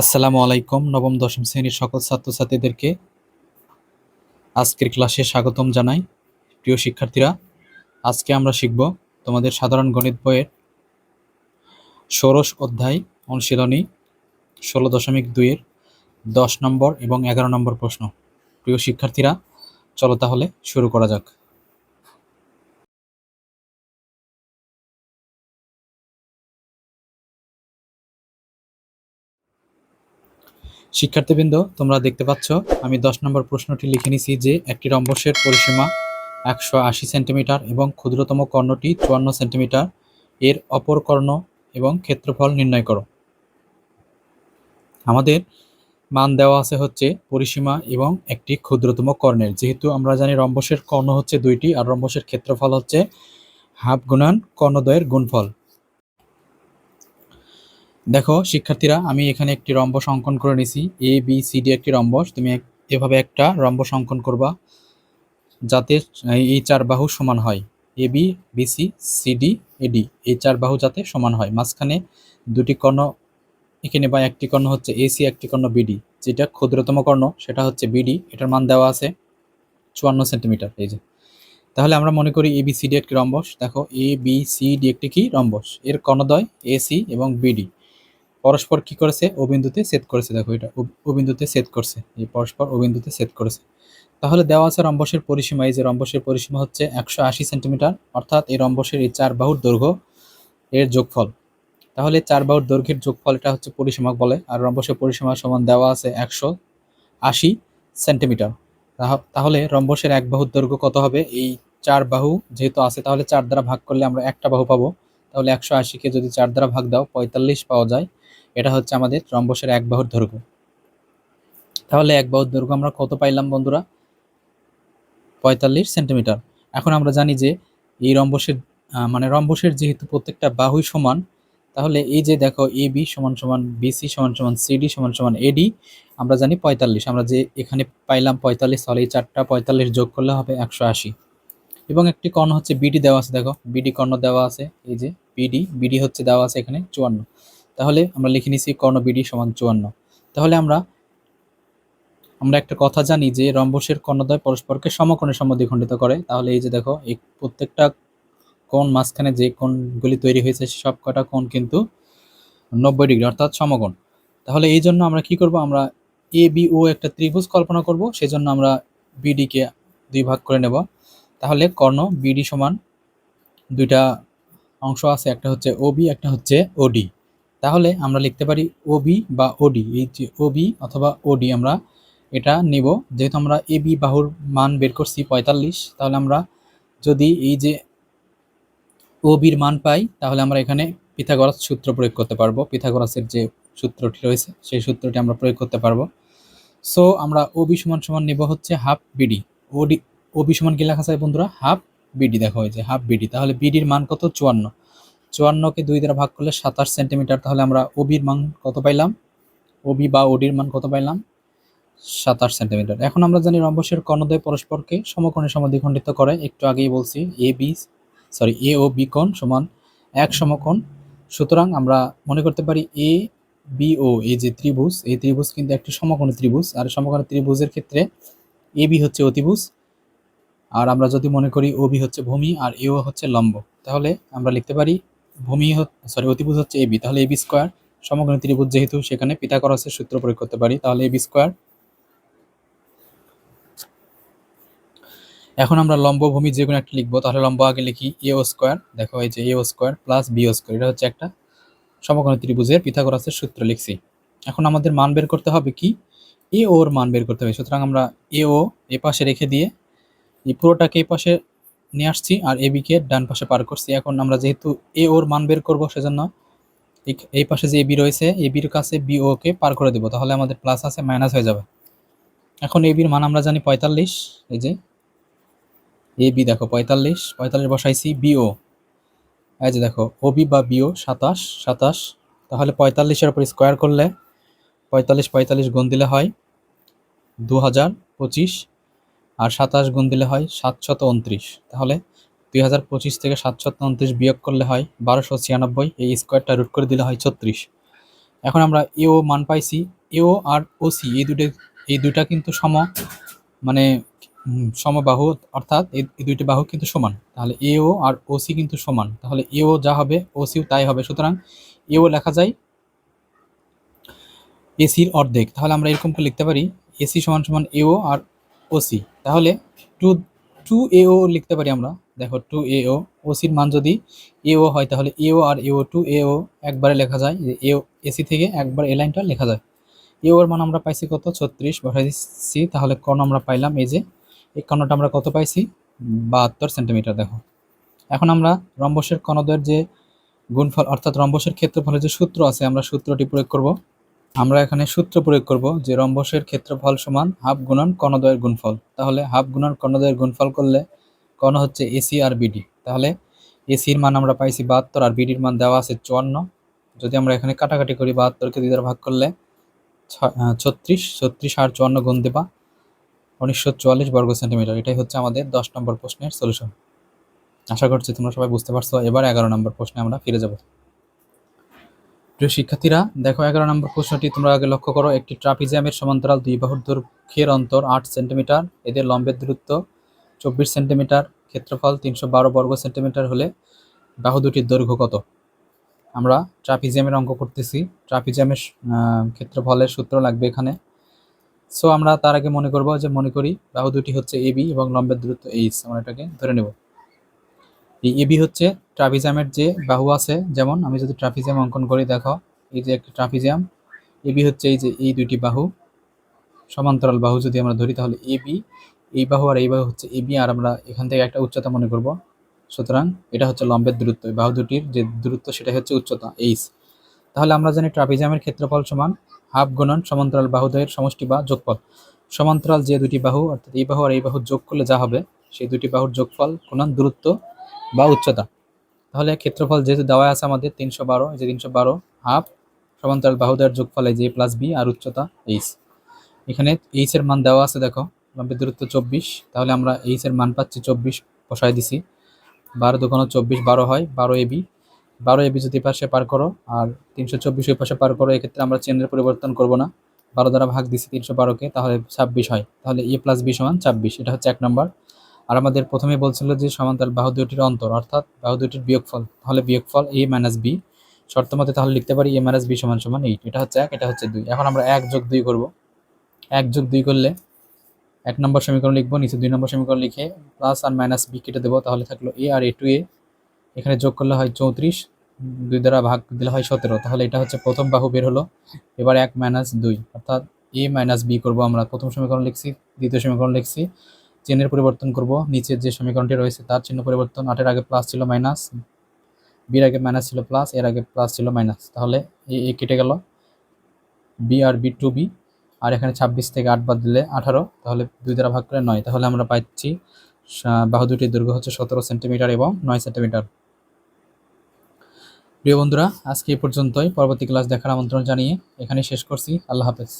আসসালামু আলাইকুম, নবম, দশম শ্রেণির সকল ছাত্রছাত্রীদেরকে আজকের ক্লাসে স্বাগতম জানাই। প্রিয় শিক্ষার্থীরা, আজকে আমরা শিখব তোমাদের সাধারণ গণিত বইয়ের ষোড়শ অধ্যায় অনুশীলনী ষোলো দশমিক দুইয়ের দশ নম্বর এবং এগারো নম্বর প্রশ্ন। প্রিয় শিক্ষার্থীরা, চলো তাহলে শুরু করা যাক। শিক্ষার্থীবৃন্দ, তোমরা দেখতে পাচ্ছ, আমি দশ নম্বর প্রশ্নটি লিখে নিছি যে একটি রম্বসের পরিসীমা একশো আশি সেন্টিমিটার এবং ক্ষুদ্রতম কর্ণটি চুয়ান্ন সেন্টিমিটার। এর অপর কর্ণ এবং ক্ষেত্রফল নির্ণয় করো। আমাদের মান দেওয়া আছে হচ্ছে পরিসীমা এবং একটি ক্ষুদ্রতম কর্ণের। যেহেতু আমরা জানি রম্বসের কর্ণ হচ্ছে দুইটি, আর রম্বসের ক্ষেত্রফল হচ্ছে হাফ গুণান কর্ণদ্বয়ের গুণফল। দেখো, শিক্ষার্থীরা, আমি এখানে একটি রম্বস অঙ্কন করে নিছি। এ বি সি ডি একটি রম্বস তুমি এভাবে একটা রম্বস অঙ্কন করবা যাতে এই চার বাহু সমান হয়। A B BC CD AD এই চার বাহু যাতে সমান হয়। মাঝখানে দুটি কর্ণ এখানে বা একটি কর্ণ হচ্ছে এসি একটি কর্ণ বিডি যেটা ক্ষুদ্রতম কর্ণ, সেটা হচ্ছে বিডি এটার মান দেওয়া আছে চুয়ান্ন সেন্টিমিটার। এই যে। তাহলে আমরা মনে করি এ বি সি ডি একটি রম্বস। দেখো এ বি সি ডি একটি কি? রম্বস। এর কর্ণদ্বয় এসি এবং বিডি পরস্পর কি করেছে? ও বিন্দুতে সেট করেছে, দেখো এটা। ও- ও বিন্দুতে সেট করছে। এই পরস্পর ও বিন্দুতে সেট করেছে। তাহলে দেওয়া আছে রম্বসের পরিসীমা। এই যে রম্বসের পরিসীমা হচ্ছে একশো আশি সেন্টিমিটার, অর্থাৎ এই রম্বসের এই চার বাহুর দৈর্ঘ্য এর যোগফল। তাহলে চার বাহুর দৈর্ঘ্যের যোগফল এটা হচ্ছে পরিসীমা বলে, আর রম্বসের পরিসীমা সমান দেওয়া আছে একশো আশি সেন্টিমিটার। তাহ- তাহলে রম্বসের এক বাহুর দৈর্ঘ্য কত হবে? এই চার বাহু যেহেতু আছে, তাহলে চার দ্বারা ভাগ করলে আমরা একটা বাহু পাবো। তাহলে একশো আশিকে যদি চার দ্বারা ভাগ দাও, পঁয়তাল্লিশ পাওয়া যায়। এটা হচ্ছে আমাদের রম্বসের এক বাহুর দৈর্ঘ্য। তাহলে এক বাহুর দৈর্ঘ্য আমরা কত পাইলাম বন্ধুরা? পঁয়তাল্লিশ সেন্টিমিটার। এখন আমরা জানি যে এই রম্বসের মানে রম্বসের যেহেতু প্রত্যেকটা বাহুই সমান, তাহলে এই যে দেখো এ বি সমান সমান বিসি সমান সমান সিডি সমান সমান এডি আমরা জানি পঁয়তাল্লিশ। আমরা যে এখানে পাইলাম পঁয়তাল্লিশ, তাহলে এই চারটা পঁয়তাল্লিশ যোগ করলে হবে একশো আশি। এবং একটি কর্ণ হচ্ছে বিডি দেওয়া আছে, দেখো। বিডি কর্ণ দেওয়া আছে, এই যে বিডি বিডি হচ্ছে দেওয়া আছে এখানে চুয়ান্ন। তাহলে আমরা লিখে নিছি কর্ণ বিডি সমান চুয়ান্ন। তাহলে আমরা আমরা একটা কথা জানি যে রম্বসের কর্ণদ্বয় পরস্পরকে সমকোণে সমদ্বিখণ্ডিত করে। তাহলে এই যে দেখো, এই প্রত্যেকটা কোণ মাঝখানে যে কোণগুলি তৈরি হয়েছে, সব কটা কোণ কিন্তু নব্বই ডিগ্রি, অর্থাৎ সমকোণ। তাহলে এই জন্য আমরা কি করব? আমরা এ বি ও একটা ত্রিভুজ কল্পনা করব, সেজন্য আমরা বিডি কে দুই ভাগ করে নেব। তাহলে কর্ণ বিডি সমান দুইটা অংশ আছে, একটা হচ্ছে ওবি একটা হচ্ছে ওডি তাহলে আমরা লিখতে পারি ওবি বা ওডি এই যে ওবি অথবা ওডি আমরা এটা নেব। যেহেতু আমরা এ বি বাহুর মান বের করছি পঁয়তাল্লিশ, তাহলে আমরা যদি এই যে ও বির মান পাই, তাহলে আমরা এখানে পিথাগোরাস সূত্র প্রয়োগ করতে পারব। পিথাগোরাসের যে সূত্রটি রয়েছে, সেই সূত্রটি আমরা প্রয়োগ করতে পারব। সো আমরা ওবি সমান সমান নেব হচ্ছে হাফ বিডি ওডি ও বি সমান কি লেখা যায় বন্ধুরা? হাফ বিডি দেখো হয়েছে হাফ বিডি তাহলে বিডির মান কত? চুয়ান্ন। চুয়ান্নকে দুই দ্বারা ভাগ করলে সাতাশ সেন্টিমিটার, তাহলে আমরা ওবির মান কত পাইলাম? ওবি বা ওডির মান কত পাইলাম? সাতাশ সেন্টিমিটার। এখন আমরা জানি রম্বসের কর্ণদ্বয় পরস্পরকে সমকোণে সমদ্বিখণ্ডিত করে। একটু আগেই বলছি, A B sorry A O B কোণ সমান এক সমকোণ। সুতরাং আমরা মনে করতে পারি এ, বি, ও, এই যে ত্রিভুজ, এই ত্রিভুজ কিন্তু একটি সমকোণী ত্রিভুজ। আর সমকোণী ত্রিভুজের ক্ষেত্রে এ বি হচ্ছে অতিভুজ। আর আমরা যদি মনে করি ও বি হচ্ছে ভূমি, আর এও হচ্ছে লম্ব, তাহলে আমরা লিখতে পারি ভূমি সরি অতিভুজ হচ্ছে এ বি, তাহলে এ বি স্কোয়ার সমকোণী ত্রিভুজ যেহেতু সেখানে পিথাগোরাসের সূত্র প্রয়োগ করতে পারি, তাহলে এ বি স্কোয়ার। এখন আমরা লম্ব ভূমি যে কোনো একটা লিখব, তাহলে লম্ব আগে লিখি এ ও স্কোয়ার, দেখো এই যে A O square plus B O square, এটা হচ্ছে একটা সমকোণী ত্রিভুজের পিথাগোরাসের সূত্র লিখছি। এখন আমাদের মান বের করতে হবে কি? এ ওর মান বের করতে হবে, সুতরাং আমরা এ ও এ পাশে রেখে দিয়ে, এই পুরোটাকে এই পাশে নিয়ে আসছি আর এ বিকে ডান পাশে পার করছি। এখন আমরা যেহেতু এ ওর মান বের করব, সেজন্য এই- পাশে যে এ বি রয়েছে এ বির কাছে বি ও কে পার করে দেবো, তাহলে আমাদের প্লাস আছে মাইনাস হয়ে যাবে। এখন এ বির মান আমরা জানি পঁয়তাল্লিশ, এই যে এ বি দেখো পঁয়তাল্লিশ পঁয়তাল্লিশ বসাইছি বিও এই যে দেখো ওবি বা বিও সাতাশ সাতাশ, তাহলে পঁয়তাল্লিশের উপর স্কোয়ার করলে পঁয়তাল্লিশ পঁয়তাল্লিশ গুণ দিলে হয় দু হাজার পঁচিশ। আর সাতাশ গুণ দিলে হয় সাতশত উনত্রিশ। তাহলে দুই হাজার পঁচিশ থেকে সাতশত উনত্রিশ বিয়োগ করলে হয় বারোশো ছিয়ানব্বই, এই স্কোয়ারটা রুট করে দিলে হয় ছত্রিশ। এখন আমরা এও মান পাইছি এও আর ওসি এই দুটো, এই দুইটা কিন্তু সম মানে সমবাহু, অর্থাৎ এই দুইটি বাহু কিন্তু সমান। তাহলে এও আর ওসি কিন্তু সমান। তাহলে এও যা হবে ওসিও তাই হবে। সুতরাং এও লেখা যায় এসির অর্ধেক। তাহলে আমরা এরকম করে লিখতে পারি এসি সমান সমান এও আর ওসি তাহলে টু টু এও লিখতে পারি আমরা। দেখো টু এও ওসির মান যদি এও হয় তাহলে এও আর এও টু এও একবারে লেখা যায়। যে এও এসি থেকে একবার এ লাইনটা লেখা যায়। এও এর মান আমরা পাইছি কত? ছত্রিশ। বসাই দিচ্ছি। তাহলে কর্ণ আমরা পাইলাম এই যে, এই কর্ণটা আমরা কত পাইছি? বাহাত্তর সেন্টিমিটার, দেখো। এখন আমরা রম্বসের কর্ণদ্বয়ের যে গুণফল, অর্থাৎ রম্বসের ক্ষেত্রফলের যে সূত্র আছে, আমরা সূত্রটি প্রয়োগ করব। আমরা এখানে সূত্র প্রয়োগ করব যে রম্বসের ক্ষেত্রফল সমান হাফ গুণন কর্ণদ্বয়ের গুণফল। তাহলে হাফ গুণন কর্ণদ্বয়ের গুণফল করলে কর্ণ হচ্ছে এসি আর বিডি তাহলে এসির মান আমরা পাইছি বাহাত্তর আর বিডির মান দেওয়া আছে চুয়ান্ন। যদি আমরা এখানে কাটাকাটি করি বাহাত্তরকে দুই দ্বারা ভাগ করলে ছত্রিশ। ছত্রিশ আর চুয়ান্ন গুণ দেবা উনিশশো চুয়াল্লিশ বর্গ সেন্টিমিটার। এটাই হচ্ছে আমাদের দশ নম্বর প্রশ্নের সলিউশন আশা করছি তোমরা সবাই বুঝতে পারছ। এবার এগারো নম্বর প্রশ্নে আমরা ফিরে যাব। প্রিয় শিক্ষার্থীরা দেখো এগারো নম্বর প্রশ্নটি তোমরা আগে লক্ষ্য করো। একটি ট্রাপিজিয়ামের সমান্তরাল দুই বাহুর দৈর্ঘ্যের অন্তর আট সেন্টিমিটার এদের লম্বের দূরত্ব চব্বিশ সেন্টিমিটার ক্ষেত্রফল তিনশো বারো বর্গ সেন্টিমিটার হলে বাহু দুটির দৈর্ঘ্য কত? আমরা ট্রাপিজিয়ামের অঙ্ক করতেছি। ট্রাপিজিয়ামের আহ, ক্ষেত্রফলের সূত্র লাগবে এখানে। সো আমরা তার আগে মনে করব যে মনে করি বাহু দুটি হচ্ছে এবি এবং লম্বের দূরত্ব এইচ আমরা এটাকে ধরে নেব। এই এবি হচ্ছে ট্রাফিজামের যে বাহু আছে, যেমন আমি যদি ট্রাফিজাম অঙ্কন করি, দেখো, এই যে একটা ট্রাপিজিয়াম এবি হচ্ছে এই যে এই দুইটি বাহু, সমান্তরাল বাহু যদি আমরা ধরি, তাহলে এবি এই বাহু আর এই বাহু হচ্ছে এবি আর আমরা এখান থেকে একটা উচ্চতা মনে করব। সুতরাং এটা হচ্ছে লম্বের দূরত্ব বাহু দুটির যে দূরত্ব সেটা হচ্ছে উচ্চতা, এইচ। তাহলে আমরা জানি ট্রাপিজিয়ামের ক্ষেত্রফল সমান হাফ গুণন সমান্তরাল বাহুদ্বয়ের সমষ্টি বা যোগফল। সমান্তরাল যে দুটি বাহু, অর্থাৎ এই বাহু আর এই বাহু যোগ করলে যা হবে, সেই দুটি বাহুর যোগফল গুণন দূরত্ব বা উচ্চতা। তাহলে ক্ষেত্রফল যেহেতু দেওয়া আছে আমাদের তিনশো বারো যে তিনশো বারো হাফ সমান্তরাল বাহুদ্বয়ের যোগফল যে প্লাস বি আর উচ্চতা এইচ এখানে এইচ এর মান দেওয়া আছে দেখো, লম্বের দূরত্ব চব্বিশ, তাহলে আমরা এইচ এর মান পাচ্ছি চব্বিশ বসাই দিছি। বারো দোকানো চব্বিশ বারো হয়, বারো এবি বারো এবি যদি পাশে পার করো আর তিনশো চব্বিশ ওই পাশে পার করো, এক্ষেত্রে আমরা চেনের পরিবর্তন করব না। বারো দ্বারা ভাগ দিছি তিনশো বারোকে, তাহলে ছাব্বিশ হয়। তাহলে এ প্লাস বি সমান ছাব্বিশ, এটা হচ্ছে এক নম্বর। আর আমাদের প্রথমে বলছিল যে সমান্তরাল বাহু দুটির অন্তর, অর্থাৎ বাহু দুটির বিয়োগফল, তাহলে বিয়োগফল এ মাইনাস বি শর্ত মতে তাহলে লিখতে পারি এ মাইনাস বি সমান সমান এইট এটা হচ্ছে এক, এটা হচ্ছে দুই। এখন আমরা এক যোগ দুই করব। এক যোগ দুই করলে এক নম্বর সমীকরণ লিখব, নিচে দুই নম্বর সমীকরণ লিখে প্লাস আর মাইনাস বি কেটে দেবো, তাহলে থাকল এ আর এ টু এ এখানে যোগ করলে হয় চৌত্রিশ, দুই দ্বারা ভাগ দিলে হয় সতেরো। তাহলে এটা হচ্ছে প্রথম বাহু বের হলো। এবার এক মাইনাস দুই, অর্থাৎ এ মাইনাস বি করব আমরা। প্রথম সমীকরণ লিখছি, দ্বিতীয় সমীকরণ লিখছি। চিহ্নের পরিবর্তন করব। নিচের যে সমীকরণটি রয়েছে, তার চিহ্ন পরিবর্তন আটের আগে প্লাস ছিল মাইনাস বির আগে মাইনাস ছিল প্লাস এর আগে প্লাস ছিল মাইনাস তাহলে এ এ কেটে গেল। বি আর বি টু বি আর এখানে ছাব্বিশ থেকে আট বাদ দিলে আঠারো, তাহলে দুই দ্বারা ভাগ করে নয়। তাহলে আমরা পাচ্ছি বাহু দুটির দৈর্ঘ্য হচ্ছে সতেরো সেন্টিমিটার এবং নয় সেন্টিমিটার প্রিয় বন্ধুরা, আজকে এই পর্যন্তই। পরবর্তী ক্লাস দেখার আমন্ত্রণ জানিয়ে এখানে শেষ করছি। আল্লাহ হাফেজ।